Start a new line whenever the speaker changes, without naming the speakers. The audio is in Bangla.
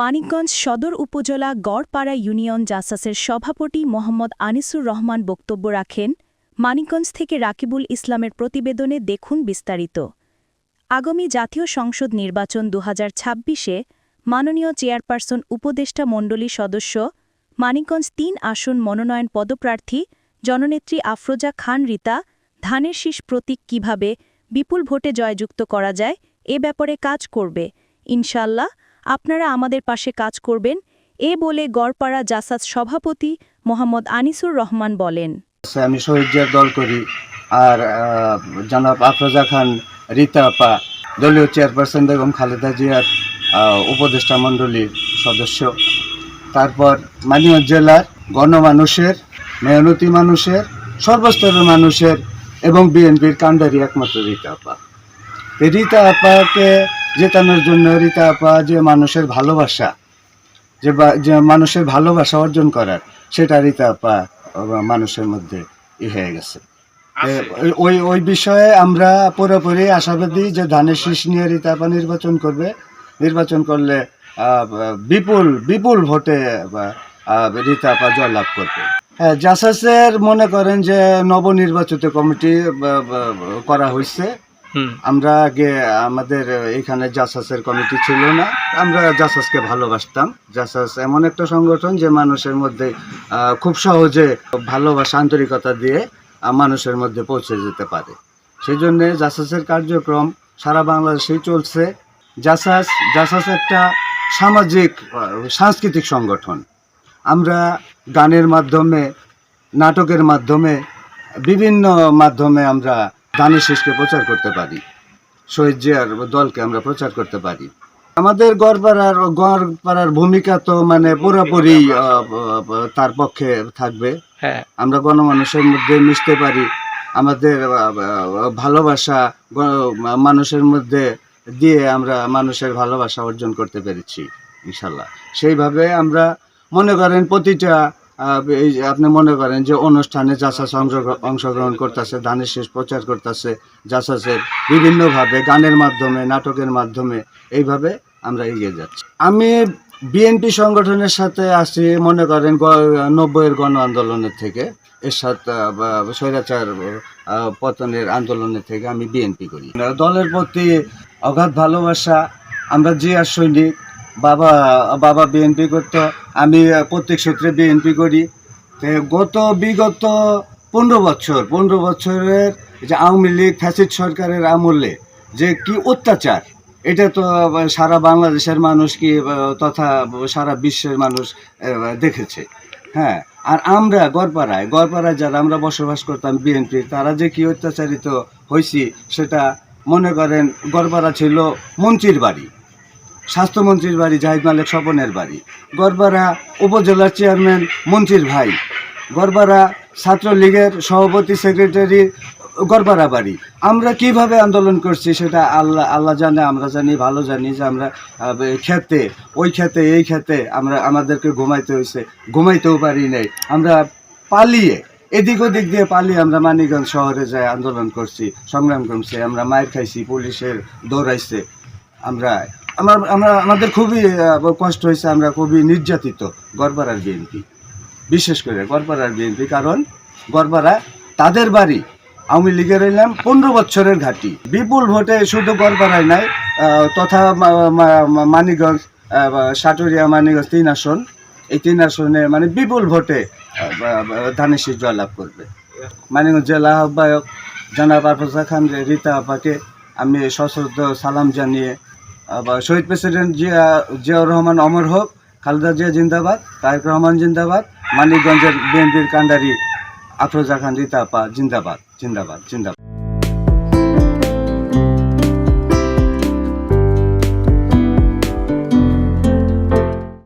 মানিকগঞ্জ সদর উপজেলা গড়পাড়া ইউনিয়ন জাসাসের সভাপতি মোহাম্মদ আনিসুর রহমান বক্তব্য রাখেন, মানিকগঞ্জ থেকে রাকিবুল ইসলামের প্রতিবেদনে দেখুন বিস্তারিত। আগামী জাতীয় সংসদ নির্বাচন দু হাজার ছাব্বিশে মাননীয় চেয়ারপারসন উপদেষ্টা মণ্ডলী সদস্য, মানিকগঞ্জ তিন আসন মনোনয়ন পদপ্রার্থী জননেত্রী আফরোজা খান রিতা, ধানের শীষ প্রতীক কীভাবে, বিপুল ভোটে জয়যুক্ত করা যায়, এ ব্যাপারে কাজ করবে। ইনশাল্লাহ আপনারা আমাদের পাশে কাজ করবেন, এ বলে গড়পাড়া জাসাদ সভাপতি মোহাম্মদ আনিসুর রহমান বলেন।
আমি শহীদ জিয়ার দল করি, আর জনাব আফরোজা খান, রীতা আপা, দলীয় চেয়ারপারসন বেগম খালেদা জিয়ার উপদেষ্টা মণ্ডলীর সদস্য। তারপর মানিকগঞ্জ জেলার গণমানুষের মেহনতি মানুষের, সর্বস্তরের মানুষের এবং বিএনপির কান্ডারি একমাত্র রীতা আপা। রীতা আপাকে জেতানোর জন্য রীতা আপা যে মানুষের ভালোবাসা যে যে মানুষের ভালোবাসা অর্জন করার সেটা রীতা আপা মানুষের মধ্যে ই হয়ে গেছে। ওই- ওই বিষয়ে আমরা পুরোপুরি আশাবাদী যে ধানের শীষ নিয়ে রীতা আপা নির্বাচন করবে। নির্বাচন করলে বিপুল বিপুল ভোটে রীতা আপা জয়লাভ করবে। হ্যাঁ জাসাসের মনে করেন যে নবনির্বাচিত কমিটি করা হয়েছে আমরা আগে আমাদের এখানে জাসাসের কমিটি ছিল না। আমরা জাসাসকে ভালোবাসতাম। জাসাস এমন একটা সংগঠন যে মানুষের মধ্যে খুব সহজে ভালোবাসা, আন্তরিকতা দিয়ে মানুষের মধ্যে পৌঁছে যেতে পারে। সেই জন্যে জাসাসের কার্যক্রম সারা বাংলাদেশেই চলছে। জাসাস জাসাস একটা সামাজিক সাংস্কৃতিক সংগঠন। আমরা গানের মাধ্যমে, নাটকের মাধ্যমে, বিভিন্ন মাধ্যমে আমরা দানের শেষকে প্রচার করতে পারি। শহীদ জিয়ার দলকে আমরা প্রচার করতে পারি। আমাদের গড়পাড়ার গড়পাড়ার ভূমিকা তো মানে পুরোপুরি তার পক্ষে থাকবে।
হ্যাঁ।
আমরা গণমানুষের মধ্যে মিশতে পারি। আমাদের ভালোবাসা মানুষের মধ্যে দিয়ে আমরা মানুষের ভালোবাসা অর্জন করতে পেরেছি ইনশাল্লাহ। সেইভাবে আমরা মনে করেন প্রতিটা আপনি মনে করেন যে অনুষ্ঠানে জাসাস অংশগ্র- অংশগ্রহণ করতেছে দানের শেষ প্রচার করতেছে জাসাসের বিভিন্নভাবে গানের মাধ্যমে, নাটকের মাধ্যমে, এইভাবে আমরা এগিয়ে যাচ্ছি। আমি বিএনপি সংগঠনের সাথে আসি মনে করেন নব্বইয়ের গণ আন্দোলনের থেকে এর সাথে স্বৈরাচার পতনের আন্দোলনের থেকে আমি বিএনপি করি। দলের প্রতি অগাধ ভালোবাসা, আমরা জিয়ার সৈনিক বাবা বাবা বিএনপি করতো, আমি প্রত্যেক সূত্রে বিএনপি করি। গত বিগত পনেরো বছর, পনেরো বছরের যে আওয়ামী লীগ ফ্যাসিড সরকারের আমলে যে কি অত্যাচার, এটা তো সারা বাংলাদেশের মানুষ কি, তথা সারা বিশ্বের মানুষ দেখেছে। হ্যাঁ আর আমরা গড়পাড়ায় গড়পাড়ায় যারা আমরা বসবাস করতাম বিএনপি তারা যে কি অত্যাচারিত হয়েছি সেটা মনে করেন গড়পাড়া ছিল মন্ত্রীর বাড়ি। স্বাস্থ্যমন্ত্রীর বাড়ি, জাহিদ মালিক স্বপনের বাড়ি। গড়পাড়া উপজেলার চেয়ারম্যান মন্ত্রীর ভাই। গড়পাড়া ছাত্রলীগের সভাপতি, সেক্রেটারি গড়পাড়া বাড়ি। আমরা কীভাবে আন্দোলন করছি সেটা আল্লাহ আল্লাহ জানে, আমরা জানি, ভালো জানি যে আমরা খেতে ওই খেতে এই খেতে আমরা, আমাদেরকে ঘুমাইতে হয়েছে ঘুমাইতেও পারি নাই। আমরা পালিয়ে, এদিক ওদিক দিয়ে পালিয়ে আমরা মানিকগঞ্জ শহরে যাই আন্দোলন করছি, সংগ্রাম করছি। আমরা মায়ের খাইছি, পুলিশের দৌড়াইছে। আমরা আমার, আমরা, আমাদের খুবই কষ্ট হয়েছে, আমরা খুবই নির্যাতিত গড়পাড়ার বিএনপি। বিশেষ করে গড়পাড়ার বিএনপি, কারণ গড়পাড়া তাদের বাড়ি। আওয়ামী লীগের রইলাম পনেরো বছরের ঘাঁটি। বিপুল ভোটে শুধু গড়পাড়ায় নাই তথা মা- মা- মা- সাটুরিয়া, মানিকগঞ্জ তিন আসন। এই তিন আসনে মানে বিপুল ভোটে শীষ জয়লাভ করবে। মানিকগঞ্জ জেলা আহ্বায়ক জনাব আফরোজা খান রীতা আপাকে আমি সশ্রদ্ধ সালাম জানিয়ে শহীদ প্রেসিডেন্ট জিয়া, জিয়াউর রহমান অমর হোক, খালেদা জিয়া জিন্দাবাদ, তারেক রহমান জিন্দাবাদ, মানিকগঞ্জের বিএনপির কান্ডারি আফরোজা খান রিতাপা জিন্দাবাদ জিন্দাবাদ জিন্দাবাদ।